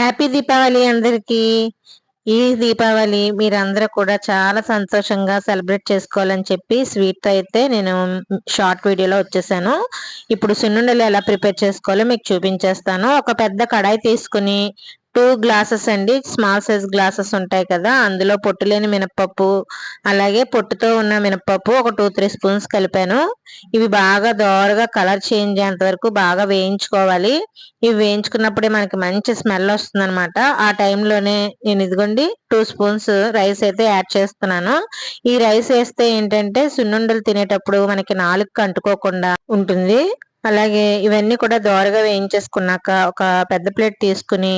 Happy Deepavali అందరికీ. ఈ దీపావళి మీరందరూ కూడా చాలా సంతోషంగా సెలబ్రేట్ చేసుకోవాలని చెప్పి స్వీట్ అయితే నేను షార్ట్ వీడియోలో వచ్చేసాను. ఇప్పుడు సున్నుండలు ఎలా ప్రిపేర్ చేసుకోవాలో మీకు చూపించేస్తాను. ఒక పెద్ద కడాయి తీసుకుని టూ గ్లాసెస్ అండి. స్మాల్ సైజ్ గ్లాసెస్ ఉంటాయి కదా. అందులో పొట్టు లేని మినపప్పు అలాగే పొట్టుతో ఉన్న మినపప్పు ఒక టూ త్రీ స్పూన్స్ కలిపాను. ఇవి బాగా దోరగా కలర్ చేంజ్ అయ్యేంత వరకు బాగా వేయించుకోవాలి. ఇవి వేయించుకున్నప్పుడే మనకి మంచి స్మెల్ వస్తుంది అనమాట ఆ టైంలోనే నేను ఇదిగోండి టూ స్పూన్స్ రైస్ అయితే యాడ్ చేస్తున్నాను. ఈ రైస్ వేస్తే ఏంటంటే సున్నుండలు తినేటప్పుడు మనకి నాలుగు అంటుకోకుండా ఉంటుంది. అలాగే ఇవన్నీ కూడా దోరగా వేయించేసుకున్నాక ఒక పెద్ద ప్లేట్ తీసుకుని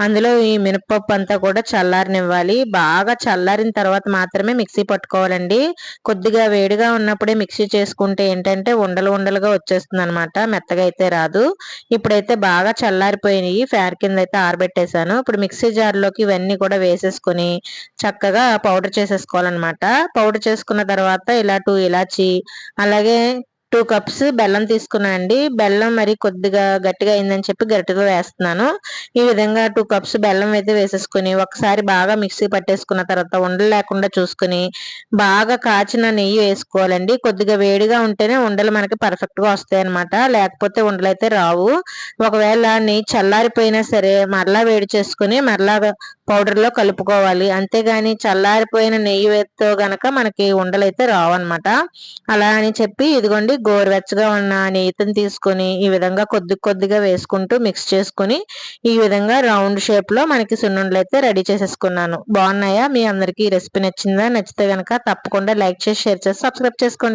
అందులో ఈ మినపప్పు అంతా కూడా చల్లారనివ్వాలి. బాగా చల్లారిన తర్వాత మాత్రమే మిక్సీ పట్టుకోవాలండి. కొద్దిగా వేడిగా ఉన్నప్పుడే మిక్సీ చేసుకుంటే ఏంటంటే ఉండలు ఉండలుగా వచ్చేస్తుంది అనమాట మెత్తగా అయితే రాదు. ఇప్పుడైతే బాగా చల్లారిపోయినాయి. ఫ్యాన్ కింద అయితే ఆరబెట్టేశాను. ఇప్పుడు మిక్సీ జార్లోకి ఇవన్నీ కూడా వేసేసుకుని చక్కగా పౌడర్ చేసేసుకోవాలన్నమాట. పౌడర్ చేసుకున్న తర్వాత ఇలా టూ ఇలాచి అలాగే టూ కప్స్ బెల్లం తీసుకున్నాను అండి బెల్లం మరి కొద్దిగా గట్టిగా అయిందని చెప్పి గట్టిగా వేస్తున్నాను. ఈ విధంగా టూ కప్స్ బెల్లం అయితే వేసేసుకుని ఒకసారి బాగా మిక్సీ పట్టేసుకున్న తర్వాత ఉండలు లేకుండా చూసుకుని బాగా కాచిన నెయ్యి వేసుకోవాలండి. కొద్దిగా వేడిగా ఉంటేనే ఉండలు మనకి పర్ఫెక్ట్గా వస్తాయి అనమాట లేకపోతే ఉండలు అయితే రావు. ఒకవేళ నెయ్యి చల్లారిపోయినా సరే మరలా వేడి చేసుకుని మరలా పౌడర్లో కలుపుకోవాలి. అంతేగాని చల్లారిపోయిన నెయ్యి వేత్తో గనక మనకి ఉండలైతే రావు అనమాట అలా అని చెప్పి ఇదిగోండి గోరువెచ్చగా ఉన్న నెయ్యిని తీసుకొని ఈ విధంగా కొద్ది కొద్దిగా వేసుకుంటూ మిక్స్ చేసుకుని ఈ విధంగా రౌండ్ షేప్లో మనకి సున్నుండలు అయితే రెడీ చేసేసుకున్నాను. బాగున్నాయా? మీ అందరికీ ఈ రెసిపీ నచ్చిందా? నచ్చితే గనక తప్పకుండా లైక్ చేసి షేర్ చేసి సబ్స్క్రైబ్ చేసుకోండి.